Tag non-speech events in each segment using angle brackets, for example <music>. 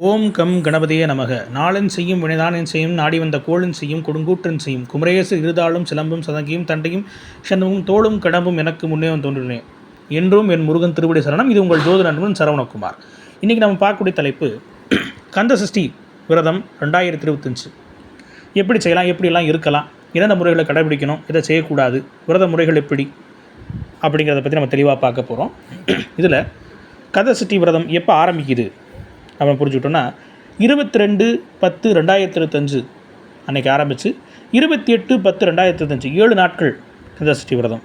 ஓம் come கணபதியே நமக. நாளன் செய்யும் வினைதானன் செய்யும் நாடி வந்த கோளன் செய்யும் கொடுங்கூற்றன் செய்யும். குமரேசு இருதாளும் சிலம்பும் சதங்கியும் தண்டையும் சண்டமும் தோளும் கடம்பும் எனக்கு முன்னே தோன்றினேன் என்றும் என் முருகன் திருவடி சரணம் இது உங்கள் ஜோதி நண்பன் சரவணகுமார். இன்றைக்கி நம்ம பார்க்கக்கூடிய தலைப்பு கந்த சஷ்டி விரதம் ரெண்டாயிரத்தி இருபத்தஞ்சு எப்படி செய்யலாம் எப்படியெல்லாம் இருக்கலாம் என்னென்ன முறைகளை கடைபிடிக்கணும் இதை செய்யக்கூடாது விரத முறைகள் எப்படி அப்படிங்கிறத பற்றி நம்ம தெளிவாக பார்க்க போகிறோம் இதில் கந்த சஷ்டி விரதம் எப்போ ஆரம்பிக்குது? நம்ம புரிஞ்சுக்கிட்டோன்னா இருபத்தி ரெண்டு பத்து ரெண்டாயிரத்தி இருபத்தஞ்சு அன்றைக்கி ஆரம்பித்து இருபத்தி எட்டு பத்து ரெண்டாயிரத்தி இருபத்தஞ்சு ஏழு நாட்கள் கந்தசஷ்டி விரதம்.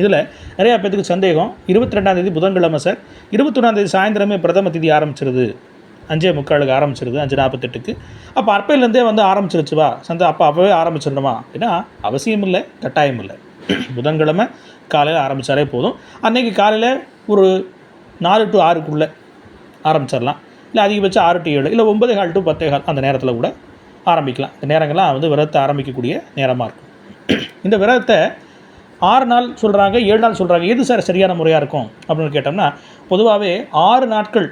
இதில் நிறையா பேத்துக்கு சந்தேகம் இருபத்தி ரெண்டாந்தேதி புதன்கிழமை சார் இருபத்தொன்னாந்தேதி சாயந்தரமே பிரதம திதி ஆரம்பிச்சிருது. அஞ்சே முக்காலுக்கு ஆரம்பிச்சிருது அஞ்சு நாற்பத்தெட்டுக்கு அப்போ அற்பையிலேருந்தே வந்து ஆரம்பிச்சிருச்சுவா சந்தை அப்போ அப்போவே ஆரம்பிச்சிடணுமா? அப்படின்னா அவசியம் இல்லை கட்டாயம் இல்லை. புதன்கிழமை காலையில் ஆரம்பித்தாலே போதும். அன்றைக்கி காலையில் ஒரு நாலு டு ஆறுக்குள்ளே ஆரம்பிச்சிடலாம். இல்லை அதிகபட்சம் ஆறு டு ஏழு இல்லை ஒன்பதே கால் டு பத்தே கால் அந்த நேரத்தில் கூட ஆரம்பிக்கலாம். இந்த நேரங்கள்லாம் வந்து விரதத்தை ஆரம்பிக்கக்கூடிய நேரமாக இருக்கும். இந்த விரதத்தை ஆறு நாள் சொல்கிறாங்க ஏழு நாள் சொல்கிறாங்க எது சார் சரியான முறையாக இருக்கும் அப்படின்னு கேட்டோம்னா பொதுவாகவே ஆறு நாட்கள்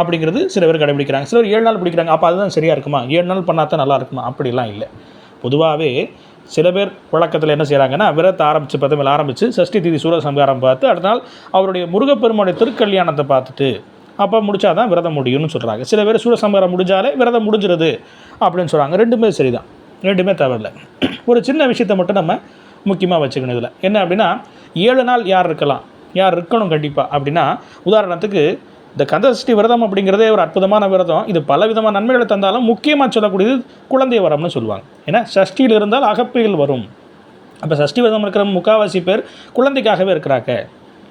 அப்படிங்கிறது சில பேர் கடைபிடிக்கிறாங்க. சிலர் ஏழு நாள் பிடிக்கிறாங்க. அப்போ அதுதான் சரியாக இருக்குமா? ஏழு நாள் பண்ணால் தான் நல்லா இருக்குமா? அப்படிலாம் இல்லை. பொதுவாகவே சில பேர் வழக்கத்தில் என்ன செய்கிறாங்கன்னா விரதத்தை ஆரம்பித்து பிரதமையில் ஆரம்பித்து சஷ்டி தீதி சூரசம்காரம் பார்த்து அடுத்த நாள் அவருடைய முருகப்பெருமானுடைய திருக்கல்யாணத்தை பார்த்துட்டு அப்போ முடிச்சாதான் தான் விரதம் முடியும்னு சொல்கிறாங்க சில பேர் சூரசம்காரம் முடிஞ்சாலே விரதம் முடிஞ்சிருது அப்படின்னு சொல்கிறாங்க ரெண்டுமே சரிதான். ரெண்டுமே தவறில்லை. ஒரு சின்ன விஷயத்தை மட்டும் நம்ம முக்கியமாக வச்சுக்கணும் இதில். என்ன அப்படின்னா ஏழு நாள் யார் இருக்கலாம்? யார் இருக்கணும் கண்டிப்பாக அப்படின்னா உதாரணத்துக்கு இந்த கந்தசஷ்டி விரதம் அப்படிங்கிறதே ஒரு அற்புதமான விரதம். இது பல விதமான நன்மைகளை தந்தாலும் முக்கியமாக சொல்லக்கூடியது குழந்தை வரம்னு சொல்லுவாங்க. ஏன்னா சஷ்டியில் இருந்தால் அகப்பையில் வரும். அப்போ சஷ்டி விரதம் இருக்கிற முக்காவாசி பேர் குழந்தைக்காகவே இருக்கிறாங்க.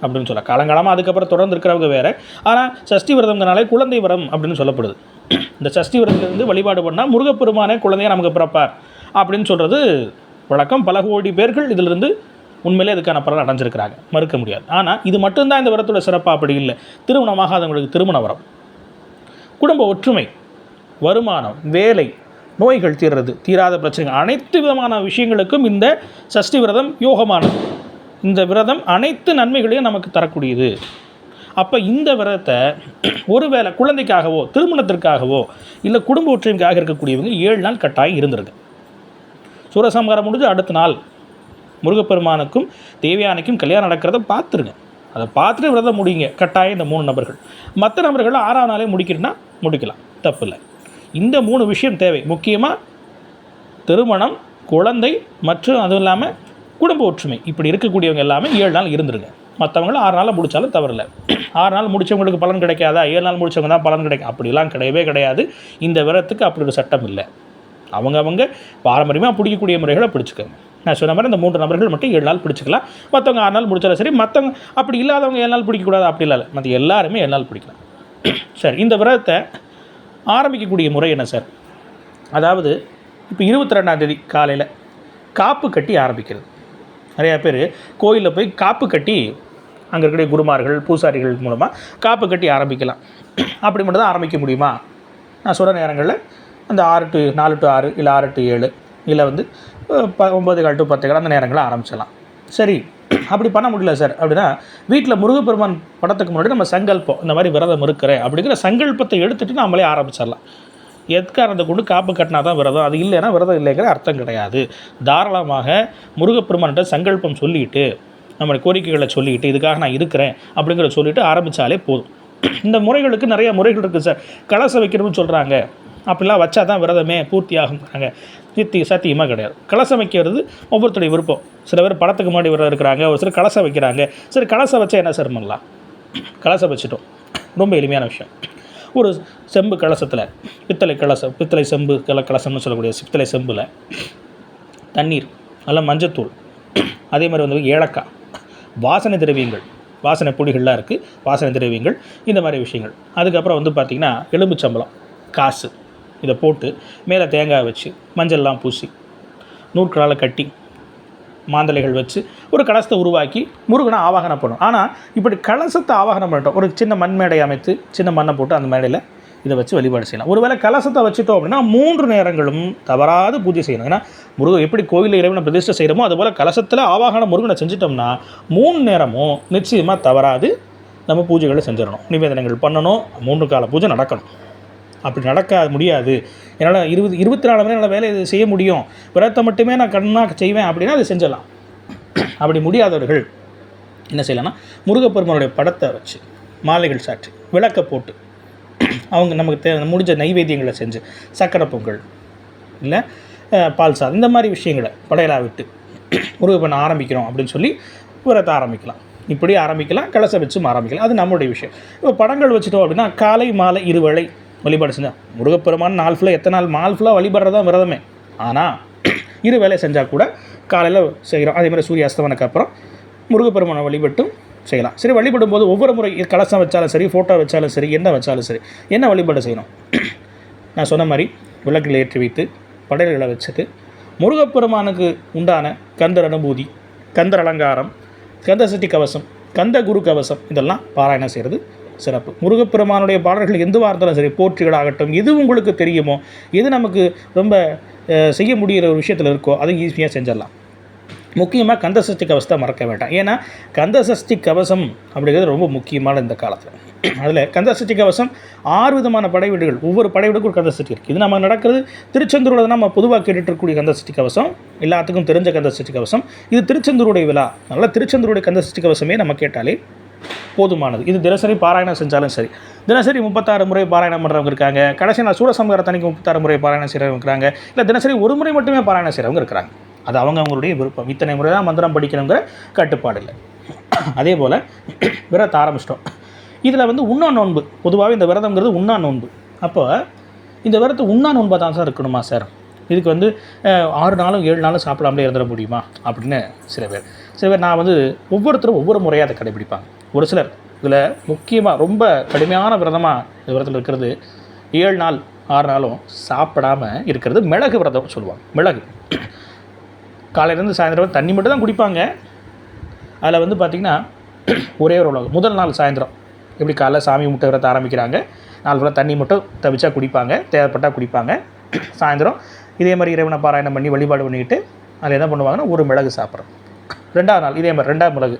அப்படின்னு சொல்ல. காலங்காலமாக அதுக்கப்புறம் தொடர்ந்து இருக்கிறவங்க வேறு. ஆனால் சஷ்டி விரதம்னாலே குழந்தை வரம் அப்படின்னு சொல்லப்படுது. <clears throat> இந்த சஷ்டி விரதத்திலிருந்து வழிபாடு பண்ணால் முருகப்பெருமானே குழந்தைய நமக்கு பிறப்பார் அப்படின்னு சொல்கிறது வழக்கம். பல கோடி பேர்கள் இதிலிருந்து உண்மையிலே இதுக்கான பலன் அடைஞ்சிருக்கிறாங்க. மறுக்க முடியாது. ஆனால் இது மட்டும்தான் இந்த விரத்தோட சிறப்பாக அப்படி இல்லை. திருமணமாகாதவங்களுக்கு திருமண வரம். குடும்ப ஒற்றுமை வருமானம் வேலை நோய்கள் தீர்றது தீராத பிரச்சனைகள் அனைத்து விதமான விஷயங்களுக்கும் இந்த சஷ்டி விரதம் யோகமானது. இந்த விரதம் அனைத்து நன்மைகளையும் நமக்கு தரக்கூடியது. அப்போ இந்த விரதத்தை ஒருவேளை குழந்தைக்காகவோ திருமணத்திற்காகவோ இல்லை குடும்ப ஒற்றுமைக்காக இருக்கக்கூடியவங்க ஏழு நாள் கட்டாயம் இருந்திருக்கு சூரசம்ஹாரம் முடிஞ்சு அடுத்த நாள் முருகப்பெருமானுக்கும் தேவையானைக்கும் கல்யாணம் நடக்கிறத பார்த்துருங்க. அதை பார்த்துட்டு விரதம் முடியுங்க. கட்டாயம் இந்த மூணு நபர்கள். மற்ற நபர்கள் ஆறாம் நாளே முடிக்கிறேன்னா முடிக்கலாம். தப்பு இல்லை. இந்த மூணு விஷயம் தேவை. முக்கியமாக திருமணம் குழந்தை மற்றும் அதுவும் இல்லாமல் குடும்ப ஒற்றுமை. இப்படி இருக்கக்கூடியவங்க எல்லாமே ஏழு நாள் இருந்துருங்க. மற்றவங்களும் ஆறு நாளில் முடித்தாலும் தவறில்ல. ஆறு நாள் முடித்தவங்களுக்கு பலன் கிடைக்காதா? ஏழு நாள் முடித்தவங்க தான் பலன் கிடைக்கும் அப்படிலாம் கிடையவே கிடையாது. இந்த விரத்துக்கு அப்படி ஒரு சட்டம் இல்லை. அவங்க அவங்க பாரம்பரியமாக பிடிக்கக்கூடிய முறைகளை பிடிச்சிக்கோங்க. நான் சொன்ன மாதிரி இந்த மூன்று நபர்கள் மட்டும் ஏழு நாள் பிடிச்சிக்கலாம். மற்றவங்க ஆறு நாள் முடித்தாலும் சரி மற்றவங்க அப்படி இல்லாதவங்க ஏழு நாள் பிடிக்கக்கூடாது அப்படி இல்லை. மற்ற எல்லாருமே ஏழு நாள் பிடிக்கலாம். சார் இந்த விரதத்தை ஆரம்பிக்கக்கூடிய முறை என்ன சார்? அதாவது இப்போ இருபத்தி ரெண்டாந்தேதி காலையில் காப்பு கட்டி ஆரம்பிக்கிறது. நிறையா பேர் கோயிலில் போய் காப்பு கட்டி அங்கே இருக்கக்கூடிய குருமார்கள் பூசாரிகள் மூலமாக காப்பு கட்டி ஆரம்பிக்கலாம். அப்படி மட்டும் தான் ஆரம்பிக்க முடியுமா? நான் சொல்கிற நேரங்களில் அந்த ஆறு டு நாலு டு ஆறு இல்லை ஆறு டு ஏழு இல்லை வந்து ப ஒம்பது கால் டு பத்து கால் அந்த நேரங்களில் ஆரம்பிச்சிடலாம். சரி அப்படி பண்ண முடியல சார். அப்படின்னா வீட்டில் முருகப்பெருமான் படத்துக்கு முன்னாடி நம்ம சங்கல்பம் இந்த மாதிரி விரதம் இருக்கிறேன் அப்படிங்கிற சங்கல்பத்தை எடுத்துகிட்டு நம்மளே ஆரம்பிச்சிடலாம். எதுக்காரத்தை கொண்டு காப்பு கட்டினா தான் விரதம்? அது இல்லைன்னா விரதம் இல்லைங்கிற அர்த்தம் கிடையாது. தாராளமாக முருகப்பெருமான்கிட்ட சங்கல்பம் சொல்லிட்டு நம்முடைய கோரிக்கைகளை சொல்லிக்கிட்டு இதுக்காக நான் இருக்கிறேன் அப்படிங்கிறத சொல்லிவிட்டு ஆரம்பித்தாலே போதும். இந்த முறைகளுக்கு நிறைய முறைகள் இருக்குது சார். கலசம் வைக்கணும்னு சொல்கிறாங்க அப்படிலாம் வச்சா தான் விரதமே பூர்த்தி ஆகுங்கிறாங்க நித்தி சத்தியமாக கிடையாது. கலசம் வைக்கிறது ஒவ்வொருத்தருடைய விருப்பம். சில பேர் படத்துக்கு முன்னாடி விரதம் இருக்கிறாங்க ஒரு சிலர் கலசம் வைக்கிறாங்க. சரி கலசம் வச்சா என்ன சார் பண்ணலாம்? கலசம் வச்சுட்டோம். ரொம்ப எளிமையான விஷயம். ஒரு செம்பு கலசத்தில் பித்தளை கலசம் பித்தளை செம்பு கல கலசம்னு சொல்லக்கூடிய பித்தளை செம்பில் தண்ணீர் நல்ல மஞ்சத்தூள் அதே மாதிரி வந்து ஏலக்காய் வாசனை திரவியங்கள் வாசனை பொடிகள்லாம் இருக்குது வாசனை திரவியங்கள் இந்த மாதிரி விஷயங்கள். அதுக்கப்புறம் வந்து பார்த்திங்கன்னா எலும்புச்சம்பளம் காசு இதை போட்டு மேலே தேங்காய் வச்சு மஞ்சள்லாம் பூசி நூற்களால் கட்டி மாந்தலைகள் வச்சு ஒரு கலசத்தை உருவாக்கி முருகனை ஆவாகனம் பண்ணும். ஆனால் இப்படி கலசத்தை ஆவாகனம் பண்ணிட்டோம். ஒரு சின்ன மண் மேடை அமைத்து சின்ன மண்ணை போட்டு அந்த மேடையில் இதை வச்சு வழிபாடு செய்யலாம். ஒருவேளை கலசத்தை வச்சுட்டோம் அப்படின்னா மூன்று நேரங்களும் தவறாது பூஜை செய்யணும். ஏன்னா முருகன் எப்படி கோவிலில் இறைவனை பிரதிஷ்டை செய்கிறோமோ அதுபோல் கலசத்தில் ஆவாகன முருகனை செஞ்சிட்டோம்னா மூணு நேரமும் நிச்சயமாக தவறாது நம்ம பூஜைகளை செஞ்சிடணும். நிவேதனங்கள் பண்ணணும். மூன்று கால பூஜை நடக்கணும். அப்படி நடக்காது முடியாது. என்னால் இருபது இருபத்தி நாலு மணி என்னால் வேலையை செய்ய முடியும். விரதத்தை மட்டுமே நான் கண்ணாக செய்வேன் அப்படின்னா அதை செஞ்சிடலாம் அப்படி முடியாதவர்கள் என்ன செய்யலாம்னா முருகப்பெருமானுடைய படத்தை வச்சு மாலைகள் சாற்றி விளக்க போட்டு அவங்க நமக்கு தே முடிஞ்ச நைவேத்தியங்களை செஞ்சு சக்கரை பொங்கல் இல்லை பால் சாதம் இந்த மாதிரி விஷயங்களை படையலா விட்டு முருகப்பெண்ணை ஆரம்பிக்கிறோம் அப்படின்னு சொல்லி விரதத்தை ஆரம்பிக்கலாம். இப்படி ஆரம்பிக்கலாம் கலசை வச்சும் ஆரம்பிக்கலாம். அது நம்மளுடைய விஷயம். இப்போ படங்கள் வச்சுட்டோம் அப்படின்னா காலை மாலை இருவேளை வழிபாடு செஞ்சால் முருகப்பெருமான் நாள் ஃபுல்லாக எத்தனை நாள்? நாள் ஃபுல்லாக வழிபடுறது தான் விரதமே. ஆனால் <clears throat> இரு வேலையை செஞ்சால் கூட காலையில் செய்கிறோம் அதே மாதிரி சூரிய அஸ்தமனுக்கு அப்புறம் முருகப்பெருமானை வழிபட்டும் செய்யலாம். சரி வழிபடும் போது ஒவ்வொரு முறை கலசம் வச்சாலும் சரி ஃபோட்டோ வச்சாலும் சரி என்ன வச்சாலும் சரி என்ன வழிபாடு செய்யணும்? <clears throat> நான் சொன்ன மாதிரி விளக்குகளை ஏற்றி வைத்து படையல்களை வச்சுட்டு முருகப்பெருமானுக்கு உண்டான கந்தர் அனுபூதி கந்தர் அலங்காரம் கந்த சட்டி கவசம் கந்த குரு கவசம் இதெல்லாம் பாராயணம் செய்கிறது சிறப்பு. முருகப்பெருமானுடைய பாடல்கள் எதுவாக இருந்தாலும் சரி போற்றிகளாகட்டும் எது உங்களுக்கு தெரியுமோ எது நமக்கு ரொம்ப செய்ய முடிகிற ஒரு விஷயத்தில் இருக்கோ அதை ஈஸியாக செஞ்சிடலாம். முக்கியமாக கந்தசஷ்டி கவசத்தை மறக்க வேண்டாம். ஏன்னா கந்த சஷ்டி கவசம் அப்படிங்கிறது ரொம்ப முக்கியமான இந்த காலத்தில். அதில் கந்த சஷ்டி கவசம் ஆறு விதமான படைவீடுகள். ஒவ்வொரு படைவீடுக்கும் ஒரு கந்தசஷ்டி இருக்குது இது நம்ம நடக்கிறது திருச்செந்தூரில் தான் நம்ம பொதுவாக கேட்டுட்டு இருக்கக்கூடிய கந்த சஷ்டி கவசம். எல்லாத்துக்கும் தெரிஞ்ச கந்த சஷ்டி கவசம். இது திருச்செந்தூருடைய விழா. அதனால் திருச்செந்தூருடைய கந்தசஷ்டி கவசமே நம்ம கேட்டாலே போதுமானது. இது தினசரி பாராயணம் செஞ்சாலும் சரி. தினசரி முப்பத்தாறு முறை பாராயணம் பண்ணுறவங்க இருக்காங்க. கடைசி நான் தனிக்கு முப்பத்தாறு முறை பாராயணம் செய்கிறவங்க இருக்கிறாங்க. இல்லை தினசரி ஒரு முறை மட்டுமே பாராயணம் செய்கிறவங்க இருக்கிறாங்க. அது அவங்க அவங்களுடைய விருப்பம். இத்தனை முறை தான் மந்திரம் படிக்கணுங்கிற கட்டுப்பாடு இல்லை. அதே போல் விரதத்தை ஆரம்பிச்சிட்டோம். இதில் வந்து உண்ணா நோன்பு. பொதுவாகவே இந்த விரதம்ங்கிறது உண்ணா நோன்பு. அப்போ இந்த விரதத்தை உண்ணா நோன்பாக தான் சார் இருக்கணுமா சார்? இதுக்கு வந்து ஆறு நாளும் ஏழு நாளும் சாப்பிடாமலே இருந்துட முடியுமா? அப்படின்னு சில பேர். சில பேர் நான் வந்து ஒவ்வொருத்தரும் ஒவ்வொரு முறையாக அதை கடைபிடிப்பாங்க. ஒரு சிலர் இதில் முக்கியமாக ரொம்ப கடுமையான விரதமாக இந்த விரதத்தில் இருக்கிறது. ஏழு நாள் ஆறு நாளும் சாப்பிடாம இருக்கிறது மிளகு விரதம் சொல்லுவாங்க. மிளகு. காலையிலேருந்து சாயந்தரம் தண்ணி மட்டும் தான் குடிப்பாங்க. அதில் வந்து பார்த்திங்கன்னா ஒரே ஒரு உலகம் முதல் நாள் சாயந்தரம். எப்படி காலைல சாமி முட்டை விரதம் ஆரம்பிக்கிறாங்க? நாலு ஃபுல்லாக தண்ணி மட்டும் தவிச்சா குடிப்பாங்க. தேவைப்பட்டால் குடிப்பாங்க. சாயந்தரம் இதே மாதிரி இறைவனை பாராயணம் பண்ணி வழிபாடு பண்ணிக்கிட்டு அதில் என்ன பண்ணுவாங்கன்னா ஒரு மிளகு சாப்பிட்றோம். ரெண்டாவது நாள் இதே மாதிரி ரெண்டாவது மிளகு.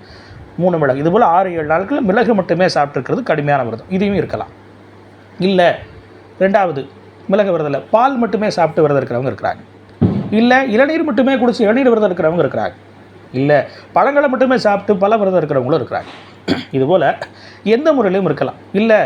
மூணு மிளகு. இது போல் ஆறு ஏழு நாட்கள் மிளகு மட்டுமே சாப்பிட்ருக்கிறது கடுமையான விரதம். இதையும் இருக்கலாம். இல்லை ரெண்டாவது மிளகு விரதில் பால் மட்டுமே சாப்பிட்டு விரதம் இருக்கிறவங்க இருக்கிறாங்க. இல்லை இளநீர் மட்டுமே குடிச்சு இளநீர் விரதம் இருக்கிறவங்க இருக்கிறாங்க. இல்லை பழங்களை மட்டுமே சாப்பிட்டு பல விரதம் இருக்கிறவங்களும் இருக்கிறாங்க. இதுபோல் எந்த முறையிலையும் இருக்கலாம். இல்லை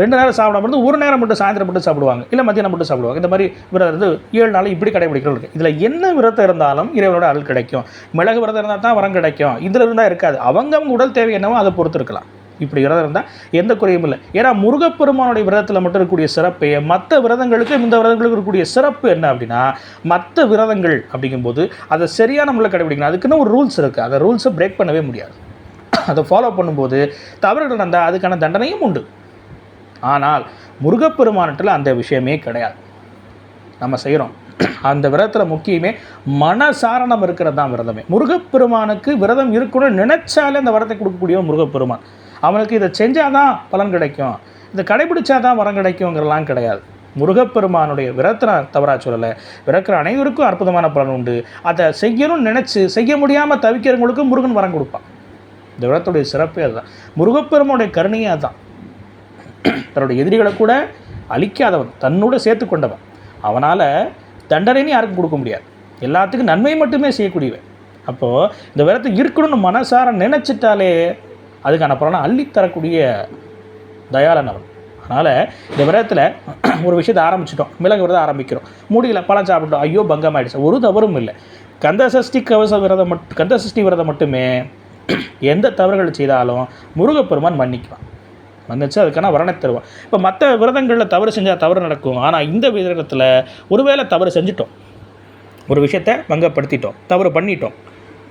ரெண்டு நேரம் சாப்பிடாம இருந்து ஒரு நேரம் மட்டும் சாயந்தரம் மட்டும் சாப்பிடுவாங்க. இல்லை மத்தியானம் மட்டும் சாப்பிடுவாங்க. இந்த மாதிரி விரதம் இருந்து ஏழு நாள் இப்படி கடைபிடிக்கிறோம் இருக்குது இதில் என்ன விரதம் இருந்தாலும் இறைவனோட அருள் கிடைக்கும். மிளகு விரதம் இருந்தால் தான் வரம் கிடைக்கும். இதில் இருந்தால் இருக்காது. அவங்கவுங்க உடல் தேவை என்னவோ அதை பொறுத்து இருக்கலாம். இப்படி விரதம் இருந்தால் எந்த குறையும் இல்லை. ஏன்னா முருகப்பெருமானுடைய விரதத்தில் மட்டும் இருக்கக்கூடிய சிறப்பு மற்ற விரதங்களுக்கு இந்த விரதங்களுக்கு இருக்கக்கூடிய சிறப்பு என்ன அப்படின்னா மற்ற விரதங்கள் அப்படிங்கும்போது அதை சரியான முறையில் கடைபிடிக்கணும். அதுக்குன்னு ஒரு ரூல்ஸ் இருக்குது அந்த ரூல்ஸை பிரேக் பண்ணவே முடியாது. அதை ஃபாலோ பண்ணும்போது தவறுகள் நடந்தால் அதுக்கான தண்டனையும் உண்டு. ஆனால் முருகப்பெருமானத்தில் அந்த விஷயமே கிடையாது. நம்ம செய்கிறோம் அந்த விரதத்தில் முக்கியமே மனசாரணம் இருக்கிறது தான் விரதமே. முருகப்பெருமானுக்கு விரதம் இருக்கணும்னு நினைச்சாலே அந்த விரதத்தை கொடுக்கக்கூடிய முருகப்பெருமான். அவனுக்கு இதை செஞ்சால் தான் பலன் கிடைக்கும். இதை கடைபிடிச்சா தான் வரம் கிடைக்குங்கிறலாம் கிடையாது. முருகப்பெருமானுடைய விரத்தின நான் தவறாக சொல்லலை. விரக்கிற அனைவருக்கும் அற்புதமான பலன் உண்டு. அதை செய்யணும்னு நினச்சி செய்ய முடியாமல் தவிக்கிறவங்களுக்கும் முருகன் வரம் கொடுப்பான். இந்த விரதத்துடைய சிறப்பே அதுதான். முருகப்பெருமானுடைய கருணையே அதுதான். தன்னுடைய எதிரிகளை கூட அழிக்காதவன் தன்னோட சேர்த்து கொண்டவன் அவனால் தண்டனைன்னு யாருக்கும் கொடுக்க முடியாது. எல்லாத்துக்கும் நன்மை மட்டுமே செய்யக்கூடியவன். அப்போது இந்த விரத்தை இருக்கணும்னு மனசார நினச்சிட்டாலே அதுக்கான பலனை அள்ளித்தரக்கூடிய தயாளன் அவன். அதனால் இந்த விரதத்தில் <clears throat> ஒரு விஷயத்தை ஆரம்பிச்சிட்டோம். மிளகு விரதம் ஆரம்பிக்கிறோம். முடியல பழம் சாப்பிட்டோம் ஐயோ பங்கமாயிடுச்சு. ஒரு தவறும் இல்லை. கந்த சஷ்டி கவச விரதம் மட்டும் கந்த சஷ்டி விரதம் மட்டுமே <clears throat> எந்த தவறுகள் செய்தாலும் முருகப்பெருமான் மன்னிக்குவான். வந்துச்சு. அதுக்கான வரணை தருவான். இப்போ மற்ற விரதங்களில் தவறு செஞ்சால் தவறு நடக்கும். ஆனால் இந்த விரதத்தில் ஒருவேளை தவறு செஞ்சிட்டோம். ஒரு விஷயத்தை பங்கப்படுத்திட்டோம். தவறு பண்ணிட்டோம்.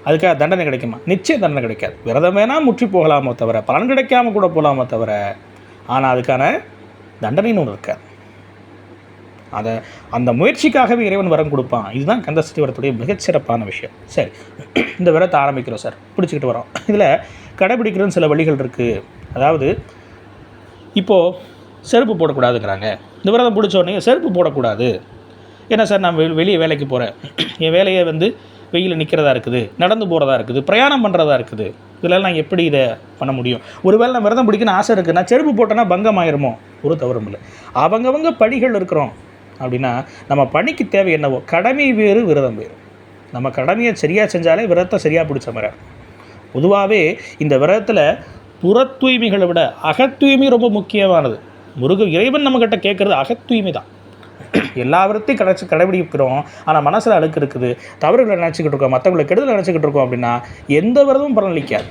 அதுக்காக தண்டனை கிடைக்குமா? நிச்சயம் தண்டனை கிடைக்காது. விரதம் வேணால் முற்றி போகலாமோ தவிர பலன் கிடைக்காம கூட போகலாமோ தவிர ஆனால் அதுக்கான தண்டனைன்னு ஒன்று இருக்காது. அதை அந்த முயற்சிக்காகவே இறைவன் வரம் கொடுப்பான். இதுதான் கந்தசஷ்டி வரத்துடைய மிகச்சிறப்பான விஷயம். சரி. இந்த விரதத்தை ஆரம்பிக்கிறோம் சார். பிடிச்சிக்கிட்டு வரோம். இதில் கடைபிடிக்கிறதுன்னு சில வழிகள் இருக்குது அதாவது இப்போது செருப்பு போடக்கூடாதுங்கிறாங்க. இந்த விரதம் பிடிச்சோடனே செருப்பு போடக்கூடாது. ஏன்னா சார் நான் வெ- வெளியே வேலைக்கு போகிறேன் <clears throat> என் வேலையை வந்து வெயிலில் நிற்கிறதா இருக்குது நடந்து போகிறதா இருக்குது பிரயாணம் பண்ணுறதா இருக்குது. இதெல்லாம் நான் எப்படி இதை பண்ண முடியும்? ஒருவேளை நான் விரதம் பிடிக்கணும்னு ஆசை இருக்குது நான் செருப்பு போட்டேன்னா பங்கம் ஆயிருமோ? ஒரு தவறும் இல்லை. அவங்கவங்க பணிகள் இருக்கிறோம் அப்படின்னா நம்ம பணிக்கு தேவை என்னவோ கடமை வேறு விரதம் வேறு. நம்ம கடமையை சரியாக செஞ்சாலே விரதத்தை சரியாக பிடிச்ச மாதிரி பொதுவாகவே இந்த விரதத்தில் புற தூய்மைகளை விட அகத்தூய்மை ரொம்ப முக்கியமானது. முருக இறைவன் நம்மக்கிட்ட கேட்குறது அகத்தூய்மை தான். எல்லா விரத்தையும் கடைச்சி கடைபிடிக்கிறோம். ஆனால் மனசில் அழுக்கு இருக்குது. தவறுகளை நினச்சிக்கிட்டு இருக்கோம். மற்றவங்களை கெடுதல் நினச்சிக்கிட்டு இருக்கோம் அப்படின்னா எந்த விரதமும் பலனளிக்காது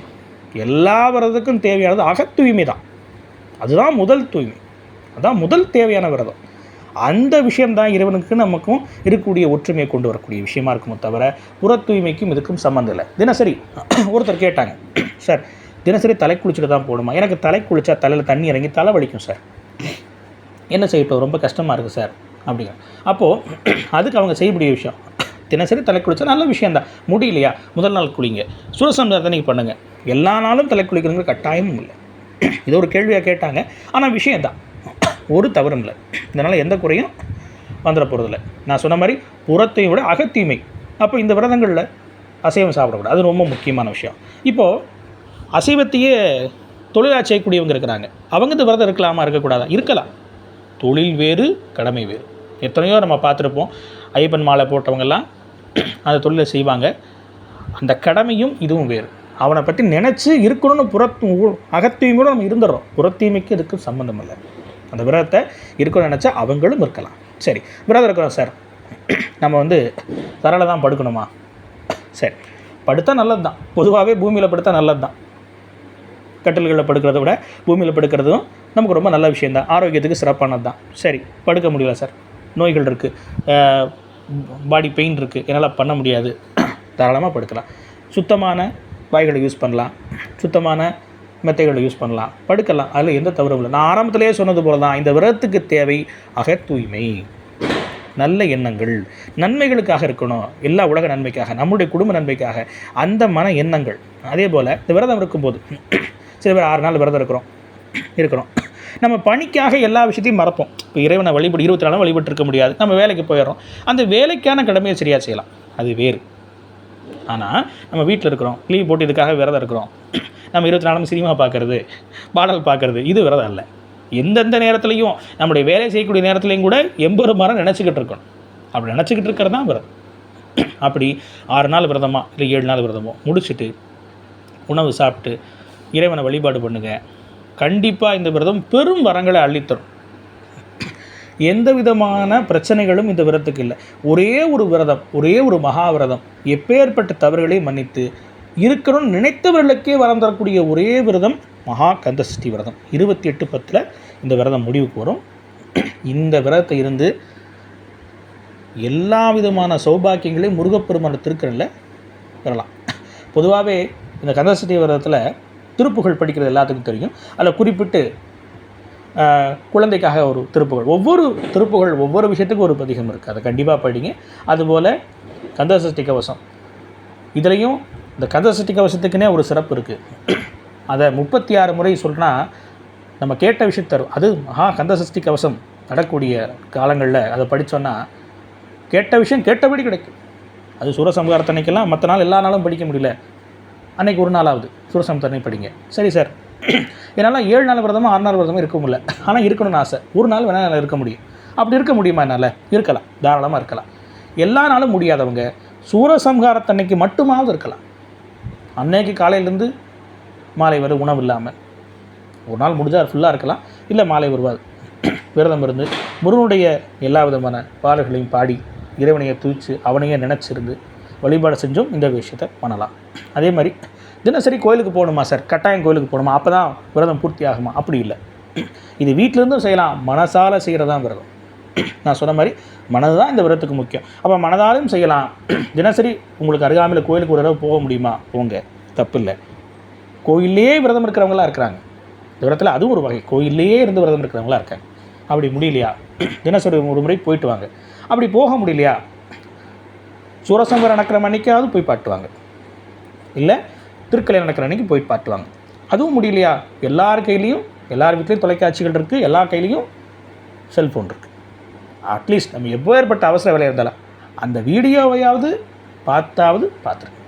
எல்லா விரதத்துக்கும் தேவையானது அகத்தூய்மை தான். அதுதான் முதல் தூய்மை. அதுதான் முதல் தேவையான விரதம். அந்த விஷயம்தான் இறைவனுக்கு நமக்கும் இருக்கக்கூடிய ஒற்றுமையை கொண்டு வரக்கூடிய விஷயமா இருக்குமோ தவிர புற தூய்மைக்கும் இதுக்கும் சம்மந்தம் இல்லை. தினசரி ஒருத்தர் கேட்டாங்க. சார் தினசரி தலை குளிச்சுட்டு தான் போடுமா எனக்கு தலை குளிச்சா தலையில் தண்ணி இறங்கி தலை வலிக்கும் சார். என்ன செய்யட்டும் ரொம்ப கஷ்டமாக இருக்குது சார் அப்படிங்க. அப்போது அதுக்கு அவங்க செய்யக்கூடிய விஷயம் தினசரி தலை குளிச்சா நல்ல விஷயந்தான் முடியலையா? முதல் நாள் குளிங்க. சூரசம்சாரத்தை பண்ணுங்கள் எல்லா நாளும் தலை குளிக்கணுங்கிற கட்டாயமும் இல்லை. இது ஒரு கேள்வியாக கேட்டாங்க. ஆனால் விஷயம் தான். ஒரு தவறும் இல்லை. இதனால் எந்த குறையும் வந்துட போகிறதில்ல நான் சொன்ன மாதிரி புறத்தையும் விட அகத்தீமை. அப்போ இந்த விரதங்களில் அசைவம் சாப்பிடக்கூடாது. அது ரொம்ப முக்கியமான விஷயம். இப்போது அசைவத்தையே தொழிலாக செய்யக்கூடியவங்க இருக்கிறாங்க. அவங்க இந்த விரதம் இருக்கலாமா? இருக்கக்கூடாதா? இருக்கலாம். தொழில் வேறு கடமை வேறு. எத்தனையோ நம்ம பார்த்துருப்போம். ஐயப்பன் மாலை போட்டவங்கெல்லாம் <clears throat> அந்த தொழிலை செய்வாங்க. அந்த கடமையும் இதுவும் வேறு. அவனை பற்றி நினச்சி இருக்கணும்னு புறத்து அகத்தீமையோடு நம்ம இருந்துடுறோம். புறத்தீமைக்கு இதுக்கு சம்மந்தம் இல்லை அந்த விரதத்தை இருக்கணும்னு நினச்சா அவங்களும் இருக்கலாம். சரி விரதம் இருக்கிறோம் சார். <clears throat> நம்ம வந்து தரையில் தான் படுக்கணுமா? சரி படுத்தா நல்லது தான் பொதுவாகவே பூமியில் படுத்தா நல்லது தான் கட்டில்களில் படுக்கிறத விட பூமியில் படுக்கிறதும் நமக்கு ரொம்ப நல்ல விஷயந்தான் ஆரோக்கியத்துக்கு சிறப்பானது தான் சரி படுக்க முடியல சார். நோய்கள் இருக்குது பாடி பெயின் இருக்குது என்னால் பண்ண முடியாது. <clears throat> தாராளமாக படுக்கலாம். சுத்தமான வாய்களை யூஸ் பண்ணலாம். சுத்தமான மெத்தைகளை யூஸ் பண்ணலாம். படுக்கலாம். அதில் எந்த தவறும் இல்லை. நான் ஆரம்பத்திலேயே சொன்னது போல தான் இந்த விரதத்துக்கு தேவை அக தூய்மை. நல்ல எண்ணங்கள். நன்மைகளுக்காக இருக்கணும். எல்லா உலக நன்மைக்காக நம்முடைய குடும்ப நன்மைக்காக. அந்த மன எண்ணங்கள். அதே போல் இந்த விரதம் இருக்கும்போது சில பேர் ஆறு நாள் விரதம் இருக்கிறோம். இருக்கிறோம் நம்ம பணிக்காக எல்லா விஷயத்தையும் மறப்போம். இப்போ இறைவனை வழிபட்டு இருபத்தி நாளும் வழிபட்டு இருக்க முடியாது. நம்ம வேலைக்கு போயிடுறோம். அந்த வேலைக்கான கடமையை சரியாக செய்யலாம். அது வேறு. ஆனால் நம்ம வீட்டில் இருக்கிறோம். லீவ் போட்டு இதுக்காக விரதம் இருக்கிறோம். நம்ம இருபத்தி நாலும் சினிமா பார்க்குறது பாடல் பார்க்குறது இது விரதம் இல்லை எந்தெந்த நேரத்துலையும் நம்முடைய வேலை செய்யக்கூடிய நேரத்துலையும் கூட எண்பது மரம் நினச்சிக்கிட்டு இருக்கணும். அப்படி நினச்சிக்கிட்டு இருக்கிறது தான் விரதம். அப்படி ஆறு நாள் விரதமா இல்லை ஏழு நாள் விரதமோ முடிச்சுட்டு உணவு சாப்பிட்டு இறைவனை வழிபாடு பண்ணுங்கள் கண்டிப்பாக இந்த விரதம் பெரும் வரங்களை அள்ளித்தரும். எந்த விதமான பிரச்சனைகளும் இந்த விரதத்துக்கு இல்லை. ஒரே ஒரு விரதம் ஒரே ஒரு மகா விரதம் எப்பேற்பட்ட தவறுகளை மன்னித்து இருக்கணும்னு நினைத்தவர்களுக்கே வரம் தரக்கூடிய ஒரே விரதம் மகா கந்தசஷ்டி விரதம். இருபத்தி எட்டு பத்தில் இந்த விரதம் முடிவுக்கு வரும். இந்த விரதத்தை இருந்து எல்லா விதமான சௌபாக்கியங்களையும் முருகப்பெருமான திருக்கணில் பெறலாம். பொதுவாகவே இந்த கந்தசஷ்டி விரதத்தில் திருப்புகழ் படிக்கிறது எல்லாத்துக்கும் தெரியும். அதில் குறிப்பிட்டு குழந்தைக்காக ஒரு திருப்புகள். ஒவ்வொரு திருப்புகள் ஒவ்வொரு விஷயத்துக்கும் ஒரு பதிகம் இருக்குது அதை கண்டிப்பாக படிங்க. அதுபோல் கந்தசஷ்டி கவசம் இதுலேயும் இந்த கந்தசஷ்டி கவசத்துக்குன்னே ஒரு சிறப்பு இருக்குது அதை முப்பத்தி ஆறு முறை சொல்கிறா நம்ம கேட்ட விஷயம் தரும். அது மகா கந்தசஷ்டி கவசம் நடக்கூடிய காலங்களில் அதை படித்தோன்னா கேட்ட விஷயம் கேட்டபடி கிடைக்கும். அது சூரசம்ஹாரத்தனைக்கெல்லாம் மற்ற நாள் எல்லா நாளும் படிக்க முடியல. அன்னைக்கு ஒரு நாளாவது சூரசம்ஹாரத்தன்னை படிங்க. சரி சார் என்னால் ஏழு நாள் விரதமும் ஆறு நாள் விரதமும் இருக்க முடியல. ஆனால் இருக்கணும்னு ஆசை. ஒரு நாள் வேணால் இருக்க முடியும். அப்படி இருக்க முடியுமா என்னால்? இருக்கலாம். தாராளமாக இருக்கலாம். எல்லா நாளும் முடியாதவங்க சூரசம்ஹாரத்தன்னைக்கு மட்டுமாவது இருக்கலாம். அன்னைக்கு காலையிலேருந்து மாலை வரை உணவு இல்லாமல் ஒரு நாள் முடிஞ்சால் ஃபுல்லாக இருக்கலாம். இல்லை மாலை வருவாது. விரதம் இருந்து முருகனுடைய எல்லா விதமான பாடல்களையும் பாடி இறைவனையை துவிச்சு அவனையே நினச்சிருந்து வழிபாடு செஞ்சும் இந்த விஷயத்தை பண்ணலாம். அதே மாதிரி தினசரி கோயிலுக்கு போகணுமா சார்? கட்டாயம் கோயிலுக்கு போகணுமா? அப்போ தான் விரதம் பூர்த்தி ஆகுமா? அப்படி இல்லை. இது வீட்டிலேருந்தும் செய்யலாம். மனசால் செய்கிறதான் விரதம். நான் சொன்ன மாதிரி மனது தான் இந்த விரதத்துக்கு முக்கியம். அப்போ மனதாலும் செய்யலாம். தினசரி உங்களுக்கு அருகாமையில் கோயிலுக்கு ஒரு தடவை போக முடியுமா? போங்க. தப்பு இல்லை. கோயிலே விரதம் இருக்கிறவங்களாம் இருக்கிறாங்க. இந்த விரதத்தில் அதுவும் ஒரு வகை. கோயிலே இருந்து விரதம் இருக்கிறவங்களாம் இருக்காங்க. அப்படி முடியலையா? தினசரி ஒரு முறை போயிட்டு வாங்க. அப்படி போக முடியலையா? சூரசம்ஹாரம் நடக்கிற அன்னைக்காவது போய் பாட்டுவாங்க. இல்லை திருக்கல்யாணம் நடக்கிற அன்னைக்கு போய் பாட்டுவாங்க. அதுவும் முடியலையா? எல்லார் கையிலையும் எல்லார் வீட்லேயும் தொலைக்காட்சிகள் இருக்குது எல்லா கையிலையும் செல்ஃபோன் இருக்குது அட்லீஸ்ட் நம்ம எவ்வேறுபட்ட அவசர வேலை இருந்தாலும் அந்த வீடியோவையாவது பார்த்தாவது பார்த்துருங்க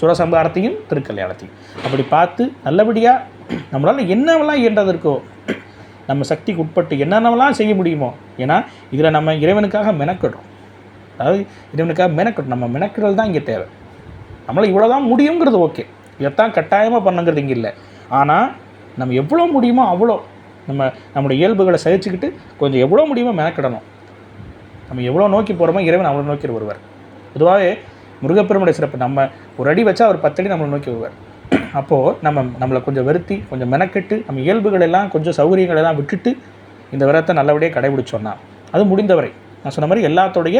சுரசம்பாரத்தையும் திருக்கல்யாணத்தையும். அப்படி பார்த்து நல்லபடியாக நம்மளால் என்னவெல்லாம் இயன்றது இருக்கோ நம்ம சக்திக்கு உட்பட்டு என்னென்னலாம் செய்ய முடியுமோ ஏன்னா இதில் நம்ம இறைவனுக்காக மெனக்கிடுறோம். அதாவது இவனுக்காக மெனக்கிடும் நம்ம மெனக்கிறது தான் இங்கே தேவை. நம்மளால் இவ்வளோ தான் முடியுங்கிறது ஓகே இதைத்தான் கட்டாயமாக பண்ணுங்கிறது இங்கே இல்லை. ஆனால் நம்ம எவ்வளோ முடியுமோ அவ்வளோ நம்ம நம்முடைய இயல்புகளை சகிச்சுக்கிட்டு கொஞ்சம் எவ்வளோ முடியுமோ மெனக்கிடணும். நம்ம எவ்வளோ நோக்கி போகிறோமோ இறைவன் அவ்வளோ நோக்கி வருவார். பொதுவாகவே முருகப்பெருமுடைய சிறப்பு நம்ம ஒரு அடி வச்சா அவர் பத்தடி நம்மளை நோக்கி வருவார். அப்போது நம்ம நம்மளை கொஞ்சம் வருத்தி கொஞ்சம் மெனக்கெட்டு நம்ம இயல்புகள் எல்லாம் கொஞ்சம் சௌகரியங்களெல்லாம் விட்டுட்டு இந்த விரத்தை நல்லபடியாக கடைபிடிச்சோன்னா அது முடிந்தவரை. நான் சொன்ன மாதிரி எல்லாத்தோடைய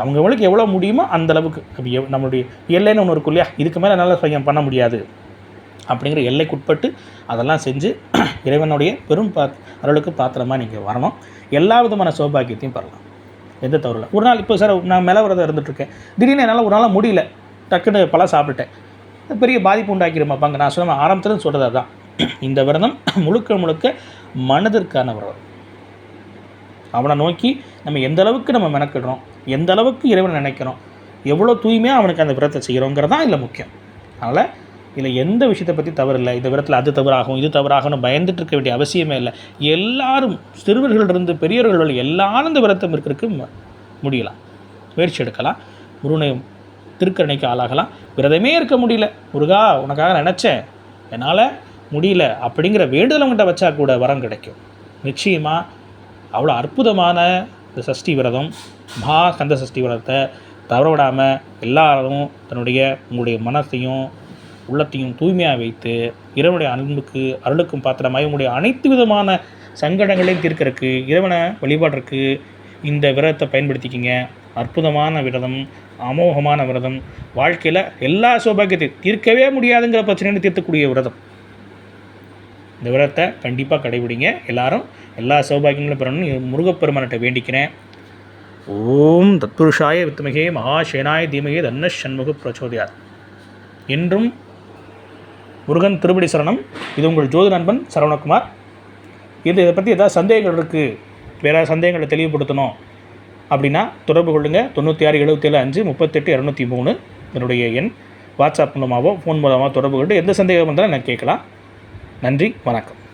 அவங்கவுங்களுக்கு எவ்வளோ முடியுமோ அந்த அளவுக்கு நம்மளுடைய எல்லைன்னு ஒன்று இருக்கும் இல்லையா? இதுக்கு மேலே நல்ல சுயம் பண்ண முடியாது. அப்படிங்கிற எல்லைக்குட்பட்டு அதெல்லாம் செஞ்சு <clears throat> இறைவனுடைய பெரும் பாத் அருளுக்கு பாத்திரமாக நீங்கள் வரணும். எல்லா விதமான சௌபாகியத்தையும் பெறலாம். எந்த தவறு இல்லை. ஒரு நாள் இப்போ சார் நான் மேலே விரதம் இருந்துகிட்ருக்கேன் திடீர்னு என்னால் ஒரு நாளாக முடியல. டக்குன்னு பழம் சாப்பிட்டுட்டேன். பெரிய பாதிப்பு உண்டாக்கிடுமாப்பாங்க. நான் சொன்ன ஆரம்பத்தில் சொல்கிறது அதான். <clears throat> இந்த விரதம் <clears throat> முழுக்க முழுக்க மனதிற்கான விரதம் அவனை நோக்கி நம்ம எந்த அளவுக்கு நம்ம மெனக்கிடுறோம் எந்த அளவுக்கு இறைவனை நினைக்கிறோம்? எவ்வளோ தூய்மையாக அவனுக்கு அந்த விரத்தை செய்கிறோங்கிறது தான் இதில் முக்கியம். அதனால் இதில் எந்த விஷயத்தை பற்றி தவறு இல்லை இந்த விரத்தில் அது தவறாகும் இது தவறாகும்னு பயந்துட்டு இருக்க வேண்டிய அவசியமே இல்லை. எல்லாரும் சிறுவர்களிலிருந்து பெரியவர்கள் வரை எல்லாரும் இந்த விரத்தம் இருக்கிறதுக்கு முடியலாம் முயற்சி எடுக்கலாம். முருகனை திருக்கரணைக்கு ஆளாகலாம். விரதமே இருக்க முடியல. முருகா உனக்காக நினச்சேன். என்னால் முடியல. அப்படிங்கிற வேண்டுதல் அவங்ககிட்ட வச்சா கூட வரம் கிடைக்கும். நிச்சயமாக அவ்வளோ அற்புதமான இந்த சஷ்டி விரதம் மகா கந்த சஷ்டி விரதத்தை தவற விடாமல் எல்லாரும் தன்னுடைய உங்களுடைய மனத்தையும் உள்ளத்தையும் தூய்மையாக வைத்து இறைவனுடைய அன்புக்கு அருளுக்கும் பாத்திரமாக உங்களுடைய அனைத்து விதமான சங்கடங்களையும் தீர்க்கறதுக்கு இறைவனை வழிபாடுறதுக்கு இந்த விரதத்தை பயன்படுத்திக்கிங்க. அற்புதமான விரதம் அமோகமான விரதம் வாழ்க்கையில் எல்லா சௌபாகியத்தையும் தீர்க்கவே முடியாதுங்கிற பிரச்சனையும் தீர்க்கக்கூடிய விரதம். இந்த விரதத்தை கண்டிப்பாக கடைபிடிங்க. எல்லாரும் எல்லா சௌபாகியங்களும் பெறணும்னு முருகப்பெருமான்கிட்ட வேண்டிக்கிறேன். ஓம் தத்புருஷாய வித்மகே மகாசேனாய தீமகே தன்ன சண்முக பிரச்சோதயார் என்றும் முருகன் திருப்படி சரணம். இது உங்கள் ஜோதி நண்பன் சரவணகுமார். இது இதை பற்றி ஏதாவது சந்தேகங்கள் இருக்குது வேறு சந்தேகங்களை தெளிவுபடுத்தணும் அப்படின்னா தொடர்பு கொள்ளுங்கள் தொண்ணூற்றி ஆறு எழுபத்தேழு அஞ்சு முப்பத்தெட்டு இரநூத்தி மூணு. என்னுடைய எண் வாட்ஸ்அப் மூலமாகவோ ஃபோன் மூலமாக தொடர்பு கொண்டு எந்த சந்தேகம் இருந்தாலும் நான் கேட்கலாம். நன்றி வணக்கம்.